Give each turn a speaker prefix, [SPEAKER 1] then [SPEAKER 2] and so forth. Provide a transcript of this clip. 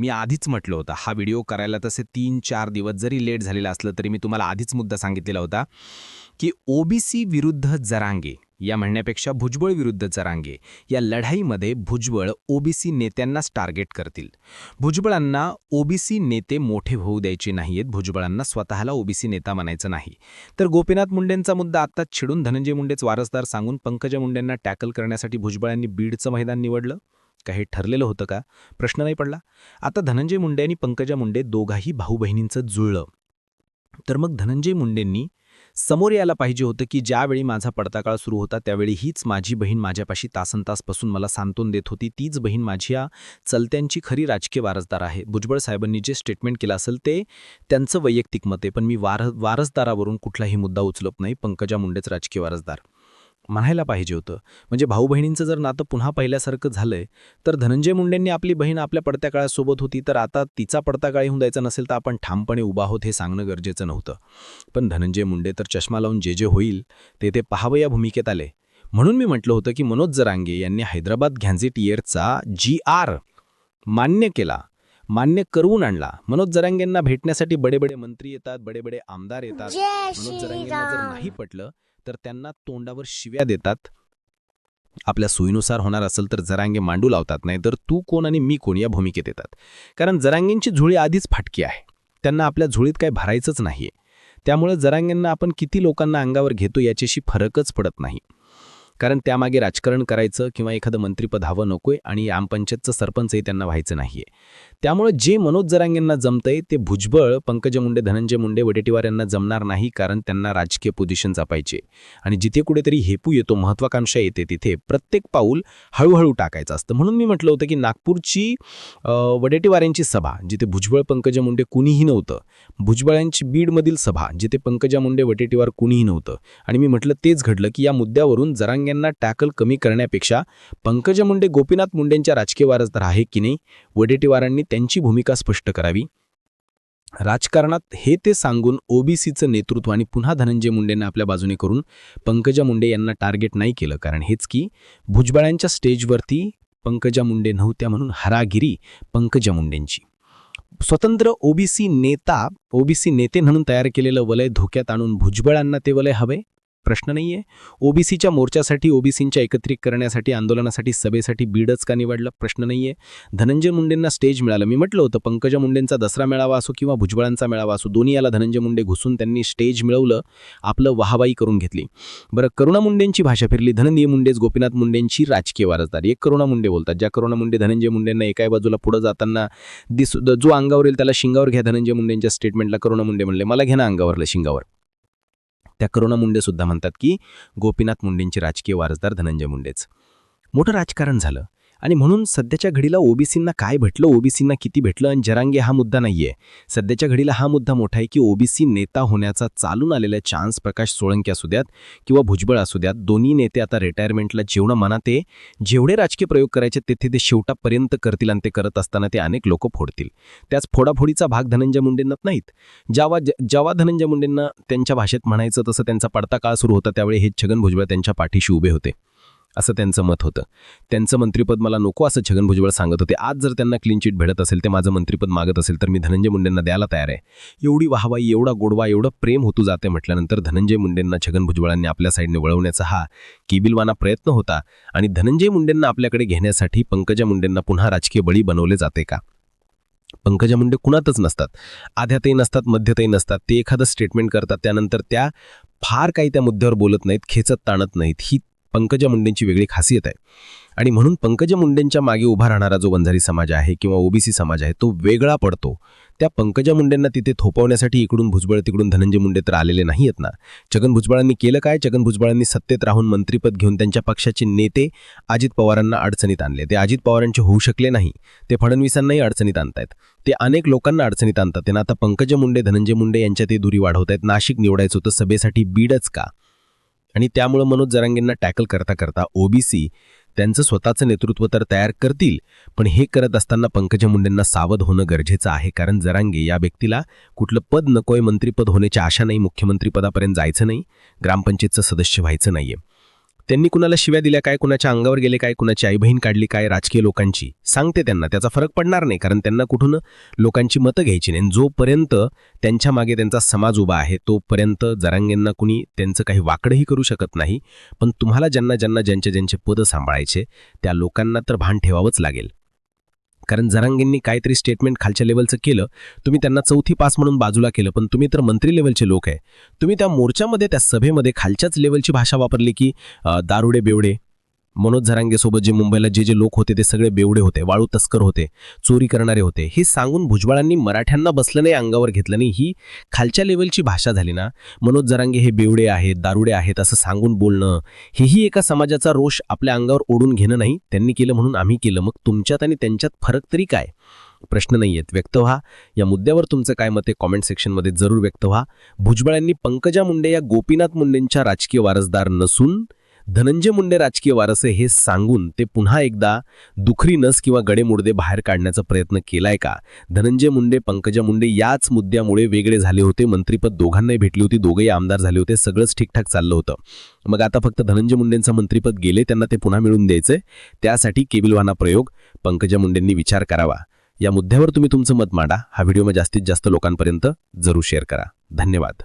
[SPEAKER 1] मी आधीच म्हटलं होतं हा व्हिडिओ करायला तसे तीन चार दिवस जरी लेट झालेला असलं तरी मी तुम्हाला आधीच मुद्दा सांगितलेला होता की ओबीसी विरुद्ध जरांगे या म्हणण्यापेक्षा भुजबळ विरुद्ध जरांगे या लढाईमध्ये भुजबळ ओबीसी नेत्यांनाच टार्गेट करतील. भुजबळांना ओबीसी नेते मोठे होऊ द्यायचे नाहीयेत भुजबळांना स्वतःला ओबीसी नेता म्हणायचं नाही. तर गोपीनाथ मुंडेंचा मुद्दा आत्ताच छिडून धनंजय मुंडेच वारसदार सांगून पंकजा मुंडेंना टॅकल करण्यासाठी भुजबळांनी बीडचं मैदान निवडलं? काही ठरलेलं होतं का? प्रश्न नाही पडला. आता धनंजय मुंडे आणि पंकजा मुंडे दोघाही भाऊ बहिणींचं जुळलं. तर मग धनंजय मुंडेंनी समोर यायला पाहिजे होतं की ज्यावेळी माझा पडताकाळ सुरू होता त्यावेळी हीच माझी बहीण माझ्यापाशी तासन तासपासून मला सांत्वन देत होती. तीच बहीण माझी या चलत्यांची खरी राजकीय वारसदार आहे. भुजबळ साहेबांनी जे स्टेटमेंट केलं असेल ते त्यांचं वैयक्तिक मत आहे. पण मी वार वारसदारावरून कुठलाही मुद्दा उचलत नाही. पंकजा मुंडेच राजकीय वारसदार. म्हणायला पाहिजे होतं. म्हणजे भाऊ बहिणींचं जर नातं पुन्हा पहिल्यासारखं झालंय तर धनंजय मुंडेंनी आपली बहीण आपल्या पडत्या काळासोबत होती तर आता तिचा पडता काळी होऊन द्यायचा नसेल तर आपण ठामपणे उभा आहोत हे सांगणं गरजेचं नव्हतं. पण धनंजय मुंडे तर चष्मा लावून जे जे होईल ते ते पाहावं या भूमिकेत आले. म्हणून मी म्हटलं होतं की मनोज जरांगे यांनी हैदराबाद घॅन्झिट इयरचा जी आर मान्य केला मान्य करून आणला. मनोज जरांगेंना भेटण्यासाठी बडे बडे मंत्री येतात बडे बडे आमदार येतात. मनोज जरांगेंना जर नाही पटलं तर त्यांना तोंडावर शिव्या देतात. आपल्या सोयीनुसार होणार असेल तर जरांगे मांडू लावतात नाही तर तू कोण आणि मी कोण या भूमिकेत येतात. कारण जरांगेंची झुळी आधीच फाटकी आहे. त्यांना आपल्या झुळीत काय भरायचंच नाहीये. त्यामुळे जरांगेंना आपण किती लोकांना अंगावर घेतो याच्याशी फरकच पडत नाही. कारण त्यामागे राजकारण करायचं किंवा एखादं मंत्रीपद हवं नकोय आणि ग्रामपंचायतचं सरपंचही त्यांना व्हायचं नाहीये. त्यामुळे जे मनोज जरांगेंना जमतंय ते भुजबळ पंकज मुंडे धनंजय मुंडे वडेटीवार यांना जमणार नाही कारण त्यांना राजकीय पोझिशन जपायचे आणि जिथे कुठेतरी हेपू येतो महत्वाकांक्षा येते तिथे प्रत्येक पाऊल हळूहळू टाकायचं असतं. म्हणून मी म्हटलं होतं की नागपूरची वडेटीवाऱ्यांची सभा जिथे भुजबळ पंकजा मुंडे कुणीही नव्हतं भुजबळांची बीडमधील सभा जिथे पंकजा मुंडे वटेटीवार कुणीही नव्हतं आणि मी म्हटलं तेच घडलं की या मुद्द्यावरून जरांग्यांना टॅकल कमी करण्यापेक्षा पंकजा मुंडे गोपीनाथ मुंडेंच्या राजकीय वारसदार आहे की नाही वडेटीवारांनी त्यांची भूमिका स्पष्ट करावी. राजकारणात हे ते सांगून ओबीसीचं नेतृत्व आणि पुन्हा धनंजय मुंडेंना आपल्या बाजूने करून पंकजा मुंडे यांना टार्गेट नाही केलं. कारण हेच की भुजबळांच्या स्टेजवरती पंकजा मुंडे नव्हत्या म्हणून हरागिरी पंकजा मुंडेंची. स्वतंत्र ओबीसी नेता ओबीसी नेते म्हणून तयार केलेलं वलय धोक्यात आणून भुजबळांना ते वलय हवे? प्रश्न नाही आहे ओबीसीच्या मोर्चासाठी ओबीसींच्या एकत्रित करण्यासाठी आंदोलनासाठी सभेसाठी बीडच का निवडलं? प्रश्न नाही आहे धनंजय मुंडेंना स्टेज मिळालं. मी म्हटलं होतं पंकजा मुंडेंचा दसरा मेळावा असो किंवा भुजबळांचा मेळावा असो दोन्ही याला धनंजय मुंडे घुसून त्यांनी स्टेज मिळवलं आपलं वाहवाई करून घेतली. बरं करुणा मुंडेंची भाषा फिरली. धनंजय मुंडेच गोपीनाथ मुंडेंची राजकीय वारसदार. एक करुणा मुंडे बोलतात. ज्या करुणा मुंडे धनंजय मुंडेंना एकाही बाजूला पुढे जाताना दिस जो अंगावर येईल त्याला शिंगावर घ्या धनंजय मुंडेंच्या स्टेटमेंटला करुणा मुंडे म्हणले मला घ्या ना अंगावरलं शिंगावर. त्या करुणा मुंडे सुद्धा म्हणतात की गोपीनाथ मुंडेंचे राजकीय वारसदार धनंजय मुंडेच. मोठं राजकारण झालं. आणि म्हणून सध्याच्या घडीला ओबीसींना काय भेटलं? ओबीसींना किती भेटलं? आणि जरांगे हा मुद्दा नाहीये. सध्याच्या घडीला हा मुद्दा मोठा आहे की ओबीसी नेता होण्याचा चालून आलेला चान्स प्रकाश सोळंकी असू द्यात किंवा भुजबळ असू द्यात. दोन्ही नेते आता रिटायरमेंटला जेवढं मनात. आहे जेवढे राजकीय प्रयोग करायचे तेथे ते शेवटापर्यंत करतील आणि ते करत असताना ते अनेक लोक फोडतील. त्याच फोडाफोडीचा भाग धनंजय मुंडेंनाच नाहीत. जेव्हा जेव्हा धनंजय मुंडेंना त्यांच्या भाषेत म्हणायचं तसं त्यांचा पडता काळ सुरू होता त्यावेळी हे छगन भुजबळ त्यांच्या पाठीशी उभे होते. असं त्यांचं मत होतं. त्यांचं मंत्रिपद मला नको असं छगन भुजबळ सांगत होते. आज जर त्यांना क्लीन चिट भेटत असेल ते माझं मंत्रिपद मागत असेल तर मी धनंजय मुंडेंना द्यायला तयार आहे. एवढी वाहवाई एवढा गोडवा एवढं प्रेम होतो जाते म्हटल्यानंतर धनंजय मुंडेंना छगन भुजबळांनी आपल्या साईडने वळवण्याचा हा किबिलवाना प्रयत्न होता. आणि धनंजय मुंडेंना आपल्याकडे घेण्यासाठी पंकजा मुंडेंना पुन्हा राजकीय बळी बनवले जाते का? पंकजा मुंडे कुणातच नसतात. आध्यातही नसतात मध्यतही नसतात. ते एखादं स्टेटमेंट करतात त्यानंतर त्या फार काही त्या मुद्द्यावर बोलत नाहीत खेचत ताणत नाहीत. ही पंकजा मुंडेंची वेगळी खासियत आहे. आणि म्हणून पंकजा मुंडेंच्या मागे उभा राहणारा जो वंजारी समाज आहे किंवा ओबीसी समाज आहे तो वेगळा पडतो. त्या पंकजा मुंडेंना तिथे थोपवण्यासाठी इकडून भुजबळ तिकडून धनंजय मुंडे तर आलेले नाही आहेत ना. छगन भुजबळांनी केलं काय? छगन भुजबळांनी सत्तेत राहून मंत्रिपद घेऊन त्यांच्या पक्षाचे नेते अजित पवारांना अडचणीत आणले. ते अजित पवारांचे होऊ शकले नाही. ते फडणवीसांनाही अडचणीत आणतायत. ते अनेक लोकांना अडचणीत आणतात. त्यांना आता पंकजा मुंडे धनंजय मुंडे यांच्या ते दुरी वाढवत आहेत नाशिक निवडायचं होतं. सभेसाठी बीडच का? आणि त्यामुळं मनोज जरांगेंना टॅकल करता करता ओबीसी त्यांचं स्वतःचं नेतृत्व तर तयार करतील पण हे करत असताना पंकजा मुंडेंना सावध होणं गरजेचं आहे. कारण जरांगे या व्यक्तीला कुठलं पद नकोय मंत्रीपद होण्याची आशा नाही मुख्यमंत्रीपदापर्यंत जायचं नाही ग्रामपंचायतचं सदस्य व्हायचं नाहीये. त्यांनी कुणाला शिव्या दिल्या काय कुणाच्या अंगावर गेले काय कुणाची आई बहीण काढली काय राजकीय लोकांची? सांगते त्यांना त्याचा फरक पडणार नाही कारण त्यांना कुठून लोकांची मतं घ्यायची नाही. आणि जोपर्यंत त्यांच्या मागे त्यांचा समाज उभा आहे तोपर्यंत जरांगेंना कुणी त्यांचं काही वाकडंही करू शकत नाही. पण तुम्हाला ज्यांना ज्यांना ज्यांचे ज्यांचे पदं सांभाळायचे त्या लोकांना तर भान ठेवावंच लागेल. कारण जरांगेंनी काहीतरी स्टेटमेंट खालच्या लेवलचं केलं. तुम्ही त्यांना चौथी पास म्हणून बाजूला केलं. पण तुम्ही तर मंत्री लेवलचे लोक आहे. तुम्ही त्या मोर्चामध्ये त्या सभेमध्ये खालच्याच लेवलची भाषा वापरली की दारुडे बेवडे मनोज झरांगेसोबत जे मुंबईला जे जे लोक होते ते सगळे बेवडे होते वाळू तस्कर होते चोरी करणारे होते. हे सांगून भुजबळांनी मराठ्यांना बसलं नाही अंगावर घेतलं नाही. ही खालच्या लेवलची भाषा झाली ना मनोज जरांगे हे बेवडे आहेत दारुडे आहेत असं सांगून बोलणं हेही एका समाजाचा रोष आपल्या अंगावर ओढून घेणं नाही. त्यांनी केलं म्हणून आम्ही केलं. मग तुमच्यात आणि त्यांच्यात फरक तरी काय? प्रश्न नाही आहेत. व्यक्त व्हा. या मुद्द्यावर तुमचं काय मत आहे? कॉमेंट सेक्शनमध्ये जरूर व्यक्त व्हा. भुजबळांनी पंकजा मुंडे या गोपीनाथ मुंडेंच्या राजकीय वारसदार नसून धनंजय मुंडे राजकीय वारसे हे सांगून ते पुन्हा एकदा दुखरी नस किंवा गडेमुडदे बाहेर काढण्याचा प्रयत्न केलाय का? धनंजय मुंडे पंकजा मुंडे याच मुद्द्यामुळे वेगळे झाले होते. मंत्रीपद दोघांनाही भेटली होती. दोघेही आमदार झाले होते. सगळंच ठीकठाक चाललं होतं. मग आता फक्त धनंजय मुंडेंचं मंत्रीपद गेले त्यांना ते पुन्हा मिळून द्यायचे त्यासाठी केबिलवाना प्रयोग पंकजा मुंडेंनी विचार करावा. या मुद्द्यावर तुम्ही तुमचं मत मांडा. हा व्हिडिओ मग जास्तीत जास्त लोकांपर्यंत जरूर शेअर करा. धन्यवाद.